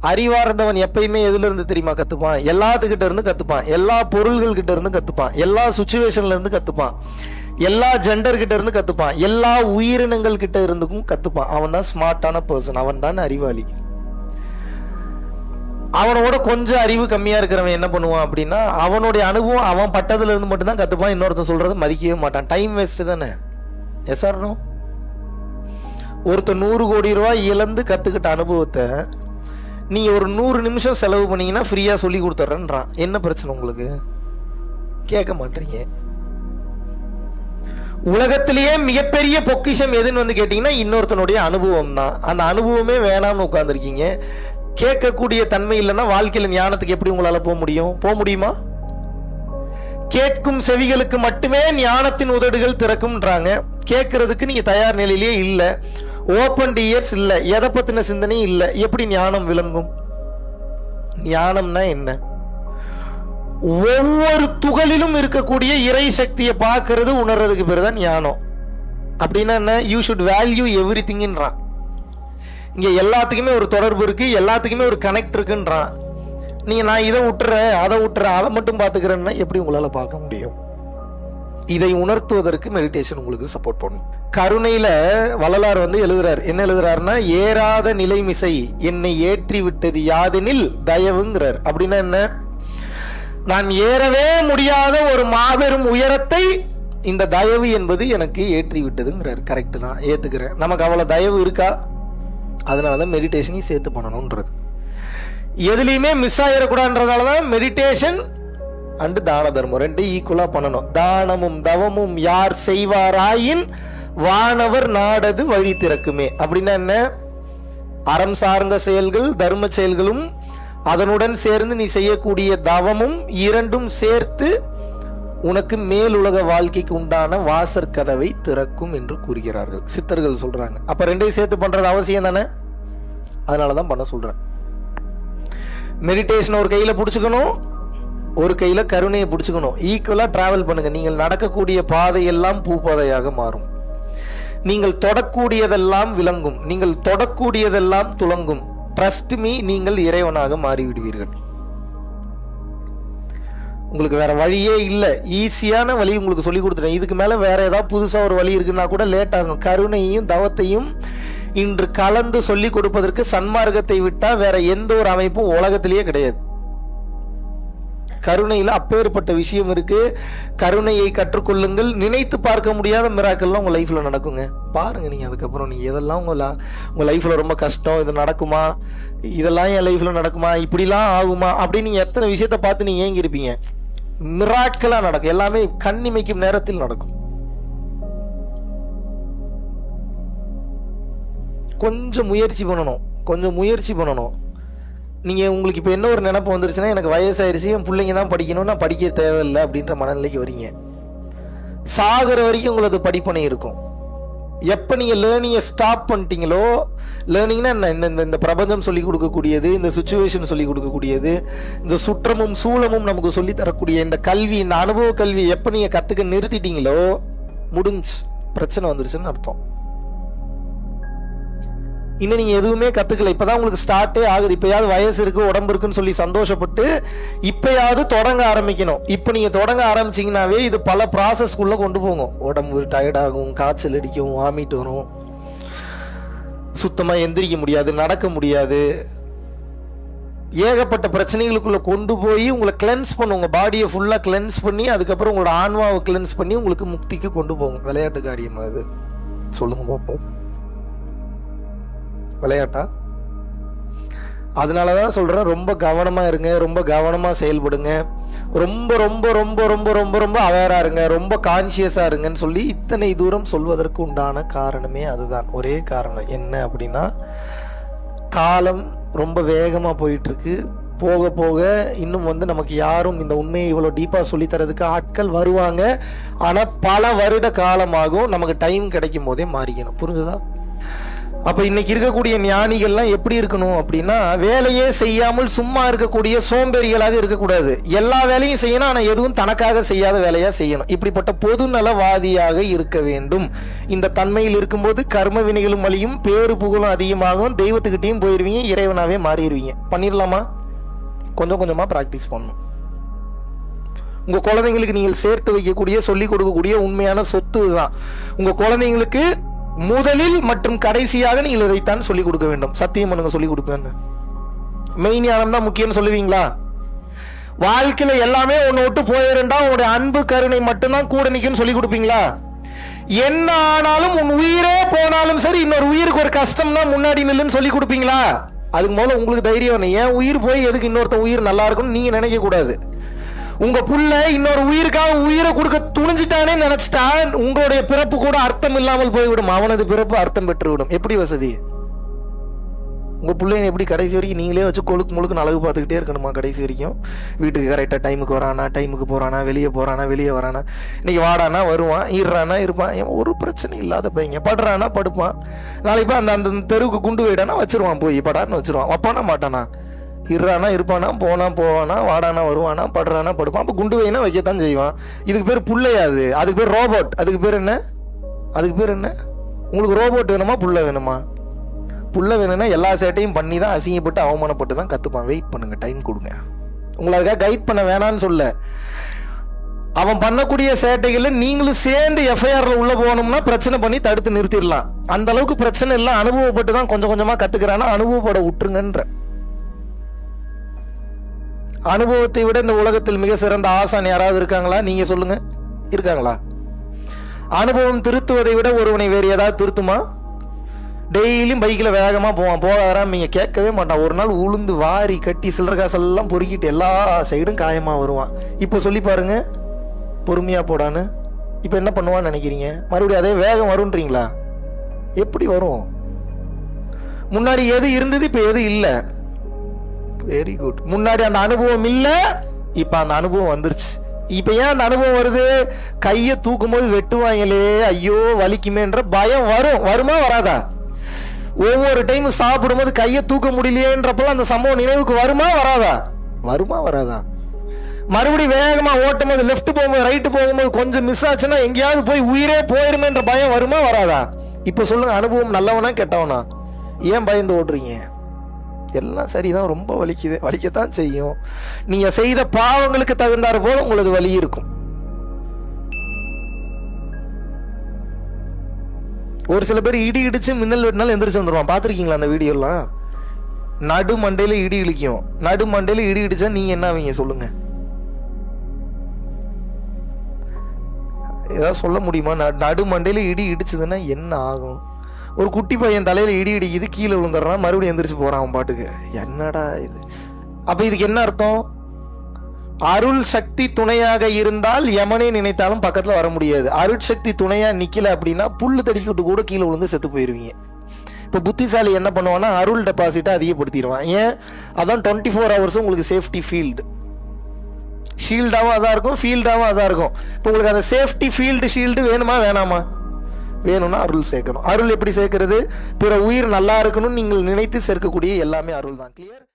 அறிவார்ந்தவன் எப்பயுமே எதுல இருந்து தெரியுமா கத்துப்பான்? எல்லாத்துக்கிட்ட இருந்து கத்துப்பான். எல்லா பொருள்கள் கிட்ட இருந்து கத்துப்பான். எல்லா சுச்சுவேஷன்ல இருந்து கத்துப்பான். எல்லா ஜெண்டர் கிட்ட இருந்து கத்துப்பான். எல்லா உயிரினங்கள் கிட்ட இருந்துக்கும் கத்துப்பான். அவன் தான் ஸ்மார்ட்டான பர்சன் அவன் தான் அறிவாளி. அவனோட கொஞ்சம் அறிவு கம்மியா இருக்கிறவன் என்ன பண்ணுவான் அப்படின்னா அவனுடைய அனுபவம் அவன் பட்டத்துல இருந்து மட்டும்தான் கத்துப்பான். இன்னொருத்தன் சொல்றது மதிக்கவே மாட்டான். டைம் வேஸ்ட் தானே? எஸ் ஆர் நோ ஒருத்தர் நூறு கோடி ரூபாய் இழந்து கத்துக்கிட்ட அனுபவத்தை நீங்கள் ஒரு நூறு நிமிஷம் செலவு பண்ணீங்கன்னா ஃப்ரீயாக சொல்லி கொடுத்துட்றேன்றான் என்ன பிரச்சனை உங்களுக்கு? கேட்க மாட்டீங்க. உலகத்திலேயே மிகப்பெரிய பொக்கிஷம் எதுன்னு வந்து கேட்டீங்கன்னா இன்னொருத்தனுடைய அனுபவம் தான். அந்த அனுபவமே வேணாம்னு உட்காந்துருக்கீங்க கேட்கக்கூடிய தன்மை இல்லைன்னா வாழ்க்கையில் ஞானத்துக்கு எப்படி உங்களால் போக முடியும்? போக முடியுமா? கேட்கும் செவிகளுக்கு மட்டுமே ஞானத்தின் உதடுகள் திறக்கும்ன்றாங்க. கேட்கறதுக்கு நீங்கள் தயார் நிலையிலேயே இல்லை. ஓப்பன் இயர்ஸ் இல்லை. எதை பற்றின சிந்தனையும் இல்லை. எப்படி ஞானம் விளங்கும்? ஞானம்னா என்ன? ஒவ்வொரு துகளிலும் இருக்கக்கூடிய இறை சக்தியை பார்க்கறது உணர்றதுக்கு பேர் தான் ஞானம். அப்படின்னா என்ன? யூ ஷுட் வேல்யூ எவ்ரி திங்ன்றான் இங்கே எல்லாத்துக்குமே ஒரு தொடர்பு இருக்குது எல்லாத்துக்குமே ஒரு கனெக்ட் இருக்குன்றான். நீங்கள் நான் இதை விட்டுறேன் அதை விட்டுறேன் அதை மட்டும் பார்த்துக்கிறேன்னா எப்படி உங்களால் பார்க்க முடியும்? இதை உணர்த்துவதற்கு மெடிடேஷன் உங்களுக்கு சப்போர்ட் பண்ணும். கருணையில வள்ளலார் வந்து எழுதுறாரு. என்ன எழுதுறாருன்னா ஏறாத நிலைமிசை என்னை ஏற்றி விட்டது யாதெனில் தயவுங்கிறார். அப்படின்னா என்ன? நான் ஏறவே முடியாத ஒரு மாபெரும் உயரத்தை இந்த தயவு என்பது எனக்கு ஏற்றி விட்டதுங்கிறார் கரெக்ட் தான். ஏத்துக்கிறேன். நமக்கு அவ்வளவு தயவு இருக்கா? அதனாலதான் மெடிடேஷனையும் சேர்த்து பண்ணணும்ன்றது. எதுலையுமே மிஸ் ஆயிடக்கூடாதுன்றதால தான் மெடிடேஷன் அண்டு தான தர்மம். ரெண்டு ஈக்குவலா பண்ணணும். தானமும் தவமும் யார் செய்வாராயின் வானவர் நாடது வழி திறக்குமே. அப்படின்னா என்ன? அறம் சார்ந்த செயல்கள் தர்ம செயல்களும் அதனுடன் சேர்ந்து நீ செய்யக்கூடிய தவமும் இரண்டும் சேர்த்து உனக்கு மேலுலக வாழ்க்கைக்கு உண்டான வாசர் கதவை திறக்கும் என்று கூறுகிறார்கள். சித்தர்கள் சொல்றாங்க. அப்ப ரெண்டையும் சேர்த்து பண்றது அவசியம் தானே? அதனாலதான் பண்ண சொல்றேன். மெடிடேஷன் ஒரு கையில பிடிச்சுக்கணும். ஒரு கையில் கருணையை பிடிச்சிக்கணும். ஈக்குவலாக ட்ராவல் பண்ணுங்கள் நீங்கள் நடக்கக்கூடிய பாதையெல்லாம் பாதையாக மாறும். நீங்கள் தொடக்கூடியதெல்லாம் விளங்கும். நீங்கள் தொடக்கூடியதெல்லாம் துளங்கும். ட்ரஸ்ட் மீ நீங்கள் இறைவனாக மாறிவிடுவீர்கள். உங்களுக்கு வேற வழியே இல்லை. ஈஸியான வழி உங்களுக்கு சொல்லி கொடுத்துட்டேன். இதுக்கு மேலே வேற ஏதாவது புதுசாக ஒரு வழி இருக்குன்னா கூட லேட் ஆகும். கருணையையும் தவத்தையும் இன்று கலந்து சொல்லி கொடுப்பதற்கு சன்மார்க்கத்தை விட்டால் வேற எந்த ஒரு அமைப்பும் உலகத்திலேயே கிடையாது. கருணையில் அப்பேற்பட்ட விஷயம் இருக்கு. கருணையை கற்றுக்கொள்ளுங்கள். நினைத்து பார்க்க முடியாத மிராக்கள்லாம் உங்கள் லைஃப்பில் நடக்குங்க. பாருங்க நீங்கள் அதுக்கப்புறம் நீங்கள் இதெல்லாம் உங்கள் உங்கள் லைஃப்பில் ரொம்ப கஷ்டம். இது நடக்குமா? இதெல்லாம் என் லைஃப்பில் நடக்குமா? இப்படிலாம் ஆகுமா? அப்படின்னு நீங்கள் எத்தனை விஷயத்த பார்த்து நீங்கள் ஏங்கியிருப்பீங்க மிராக்கலாக நடக்கும். எல்லாமே கண்ணிமைக்கும் நேரத்தில் நடக்கும். கொஞ்சம் முயற்சி பண்ணணும். கொஞ்சம் முயற்சி பண்ணணும். நீங்கள் உங்களுக்கு இப்போ என்ன ஒரு நினப்பு வந்துருச்சுன்னா எனக்கு வயசாயிருச்சு என் பிள்ளைங்க தான் படிக்கணும் நான் படிக்க தேவையில்லை அப்படின்ற மனநிலைக்கு வரீங்க. சாகிற வரைக்கும் உங்களது படிப்பனை இருக்கும். எப்போ நீங்கள் லேர்னிங்கை ஸ்டாப் பண்ணிட்டீங்களோ லேர்னிங்னா என்ன? இந்த இந்த- இந்த பிரபஞ்சம் சொல்லி கொடுக்கக்கூடியது இந்த சுச்சுவேஷன் சொல்லி கொடுக்கக்கூடியது இந்த சுற்றமும் சூழமும் நமக்கு சொல்லி தரக்கூடிய இந்த கல்வி இந்த அனுபவ கல்வி எப்போ நீங்கள் கற்றுக்க நிறுத்திட்டீங்களோ முடிஞ்சு. பிரச்சனை வந்துருச்சுன்னு அர்த்தம். இன்னும் நீங்கள் எதுவுமே கற்றுக்கல இப்போ தான் உங்களுக்கு ஸ்டார்ட்டே ஆகுது. இப்போயாவது வயசு இருக்குது உடம்பு இருக்குன்னு சொல்லி சந்தோஷப்பட்டு இப்போயாவது தொடங்க ஆரம்பிக்கணும். இப்போ நீங்கள் தொடங்க ஆரம்பிச்சீங்கன்னாவே இது பல ப்ராசஸ்க்குள்ளே கொண்டு போகும் உடம்பு டயர்ட் ஆகும் காய்ச்சல் அடிக்கும் வாமிட் வரும். சுத்தமாக எந்திரிக்க முடியாது நடக்க முடியாது. ஏகப்பட்ட பிரச்சனைகளுக்குள்ளே கொண்டு போய் உங்களை கிளென்ஸ் பண்ணும் உங்கள் பாடியை ஃபுல்லாக கிளென்ஸ் பண்ணி அதுக்கப்புறம் உங்களோட ஆன்மாவை கிளென்ஸ் பண்ணி உங்களுக்கு முக்திக்கு கொண்டு போகும் விளையாட்டு காரியம் அது சொல்லுங்க பார்ப்போம் விளையாட்டா? அதனாலதான் சொல்கிறேன் ரொம்ப கவனமாக இருங்க ரொம்ப கவனமாக செயல்படுங்க. ரொம்ப ரொம்ப ரொம்ப ரொம்ப ரொம்ப ரொம்ப அவேராக இருங்க ரொம்ப கான்சியஸாக இருங்கன்னு சொல்லி இத்தனை தூரம் சொல்வதற்கு உண்டான காரணமே அதுதான். ஒரே காரணம் என்ன அப்படின்னா காலம் ரொம்ப வேகமாக போயிட்டுருக்கு. போக போக இன்னும் வந்து நமக்கு யாரும் இந்த உண்மையை இவ்வளோ டீப்பாக சொல்லித்தரதுக்கு ஆட்கள் வருவாங்க. ஆனால் பல வருட காலமாகும் நமக்கு டைம் கிடைக்கும் போதே மாறிக்கணும். புரிஞ்சுதா? அப்ப இன்னைக்கு இருக்கக்கூடிய ஞானிகள்லாம் எப்படி இருக்கணும் அப்படின்னா வேலையே செய்யாமல் சும்மா இருக்கக்கூடிய சோம்பேறிகளாக இருக்கக்கூடாது. எல்லா வேலையும் செய்யணும் ஆனா எதுவும் தனக்காக செய்யாத வேலையா செய்யணும். இப்படிப்பட்ட பொதுநலவாதியாக இருக்க வேண்டும். இந்த தன்மையில் இருக்கும்போது கர்ம வினைகளும் வழியும் பேரு புகழும் அதிகமாகும் தெய்வத்துக்கிட்டையும் போயிருவீங்க இறைவனாவே மாறிடுவீங்க பண்ணிடலாமா? கொஞ்சம் கொஞ்சமா பிராக்டிஸ் பண்ணணும். உங்க குழந்தைங்களுக்கு நீங்கள் சேர்த்து வைக்கக்கூடிய சொல்லிக் கொடுக்கக்கூடிய உண்மையான சொத்து தான் உங்க குழந்தைங்களுக்கு முதலில் மற்றும் கடைசியாக நீங்கள் இதைத்தான் சொல்லிக் கொடுக்க வேண்டும். சத்தியம் பண்ணுங்க சொல்லிக் கொடுப்பேன்னு. மெய் ஞானம் தான் முக்கியம்னு சொல்லுவீங்களா? வாழ்க்கையில எல்லாமே உன்னை விட்டு போயிருந்தா உன்னுடைய அன்பு கருணை மட்டும்தான் கூட நிற்கும் சொல்லி கொடுப்பீங்களா? என்ன ஆனாலும் உன் உயிரே போனாலும் சரி இன்னொரு உயிருக்கு ஒரு கஷ்டம்னா முன்னாடி நில்லுன்னு சொல்லி கொடுப்பீங்களா? அதுக்கு முதல்ல உங்களுக்கு தைரியம் ஏன் உயிர் போய் எதுக்கு இன்னொருத்தன் உயிர் நல்லா இருக்கும்னு நீங்க நினைக்க கூடாது. உங்க புள்ள இன்னொரு உயிருக்காக உயிரை கொடுக்க துணிஞ்சிட்டானே நினைச்சிட்டா உங்களுடைய பிறப்பு கூட அர்த்தம் இல்லாமல் போய்விடும். அவனது பிறப்பு அர்த்தம் பெற்றுவிடும். எப்படி வசதி? உங்க பிள்ளைங்க எப்படி கடைசி வரைக்கும் நீங்களே வச்சு கொழுக்கு முழுக்கு அழகு பார்த்துக்கிட்டே இருக்கணுமா கடைசி வரைக்கும்? வீட்டுக்கு கரெக்டாக டைமுக்கு வரானா டைமுக்கு போறானா வெளியே போறானா வெளியே வரானா? இன்னைக்கு வாடானா வருவான் ஈடுறானா இருப்பான். இவன் ஒரு பிரச்சனை இல்லாத பையங்க படுறானா படுப்பான். நாளைக்கு அந்த அந்த தெருவுக்கு குண்டு வைடானா வச்சிருவான் போய். படான்னு வச்சிருவான். வப்பானா மாட்டானா? இறானா இருப்பானா போனா போவானா வாடானா வருவானா படுறானா படுப்பான். அப்போ குண்டு வைனா வைக்கத்தான் செய்வான். இதுக்கு பேர் புள்ளையாது அதுக்கு பேர் ரோபோட் அதுக்கு பேர் என்ன? அதுக்கு பேர் என்ன? உங்களுக்கு ரோபோட் வேணுமா புள்ள வேணுமா? புள்ள வேணும்னா எல்லா சேட்டையும் பண்ணி தான் அசிங்கப்பட்டு அவமானப்பட்டு தான் கத்துப்பான். வெயிட் பண்ணுங்க டைம் கொடுங்க. உங்களை அதுக்காக கைட் பண்ண வேணாம்னு சொல்ல. அவன் பண்ணக்கூடிய சேட்டைகளை நீங்களும் சேர்ந்து எஃப்ஐஆர்ல உள்ள போகணும்னா பிரச்சனை பண்ணி தடுத்து நிறுத்திடலாம். அந்த அளவுக்கு பிரச்சனை இல்லை அனுபவப்பட்டு தான் கொஞ்சம் கொஞ்சமா கத்துக்கிறானா அனுபவப்பட விட்டுருங்கன்ற. அனுபவத்தை விட இந்த உலகத்தில் மிக சிறந்த ஆசான் யாராவது இருக்காங்களா? நீங்க சொல்லுங்க. இருக்காங்களா? அனுபவம் திருத்துவதை விட ஒருவனை வேறு ஏதாவது திருத்துமா? டெய்லியும் பைக்கில் வேகமாக போவான் போக வராம நீங்கள் கேட்கவே மாட்டான் ஒரு நாள் உளுந்து வாரி கட்டி சில்லற காசெல்லாம் பொறுக்கிட்டு எல்லா சைடும் காயமாக வருவான் இப்போ சொல்லி பாருங்க. பொறுமையாக போடான்னு. இப்போ என்ன பண்ணுவான்னு நினைக்கிறீங்க? மறுபடியும் அதே வேகம் வரும்ன்றீங்களா? எப்படி வரும்? முன்னாடி எது இருந்தது இப்போ எது இல்லை? வெரி குட் முன்னாடி அந்த அனுபவம் இல்லை இப்போ அந்த அனுபவம் வந்துருச்சு. இப்போ ஏன் அந்த அனுபவம் வருது? கையை தூக்கும் போது வெட்டுவாங்களே ஐயோ வலிக்குமேன்ற பயம் வரும். வருமா வராதா? ஒவ்வொரு டைம் சாப்பிடும்போது கையை தூக்க முடியலையேன்றப்பெல்லாம் அந்த சம்பவம் நினைவுக்கு வருமா வராதா? வருமா வராதா? மறுபடியும் வேகமா ஓட்டும் போது லெஃப்ட் போகும்போது ரைட்டு போகும்போது கொஞ்சம் மிஸ் ஆச்சுன்னா எங்கேயாவது போய் உயிரே போயிருமேன்ற பயம் வருமா வராதா? இப்போ சொல்லுங்க அனுபவம் நல்லவனா கெட்டவனா? ஏன் பயந்து ஓடுறீங்க? எல்லாம் சரிதான் ரொம்ப வலிக்குது. வலிக்கத்தான் செய்யும். நீங்க செய்த பாவங்களுக்கு தகுந்தாறு போல உங்களது வலி இருக்கும். ஒரு சில பேர் இடி இடிச்சு மின்னல் வெட்டினாலும் எந்திரிச்சு வந்துருவான். பாத்திருக்கீங்களா அந்த வீடியோலாம்? நடு மண்டையில இடி இடிக்கும் நடு மண்டையில இடி இடிச்சா நீங்க என்ன ஆவீங்க? சொல்லுங்க. ஏதாவது சொல்ல முடியுமா? ந- நடு மண்டையில இடி இடிச்சதுன்னா என்ன ஆகும்? ஒரு குட்டி பையன் தலையில இடி இடிக்குது கீழே விழுந்துடுறான் மறுபடியும் எந்திரிச்சு போறான் அவன் பாட்டுக்கு. என்னடா இது? அப்ப இதுக்கு என்ன அர்த்தம்? அருள் சக்தி துணையாக இருந்தால் யமனே நினைத்தாலும் பக்கத்துல வர முடியாது. அருள் சக்தி துணையா நிக்கல அப்படின்னா புல்லு தடிக்கிட்டு கூட கீழே விழுந்து செத்து போயிருவீங்க. இப்போ புத்திசாலி என்ன பண்ணுவான்னா அருள் டெபாசிட்டை அதிகப்படுத்திடுவான். ஏன்? அதான் டுவெண்ட்டி ஃபோர் ஹவர்ஸும் உங்களுக்கு சேஃப்டி ஃபீல்டு ஷீல்டாகவும் அதான் இருக்கும் ஃபீல்டாகவும் அதான் இருக்கும். இப்போ உங்களுக்கு அந்த சேஃப்டி ஃபீல்டு ஷீல்டு வேணுமா வேணாமா? வேணும்னா அருள் சேர்க்கணும். அருள் எப்படி சேர்க்கிறது? பிற உயிர் நல்லா இருக்கணும்னு நீங்கள் நினைத்து சேர்க்கக்கூடிய எல்லாமே அருள் தான் கிளியர்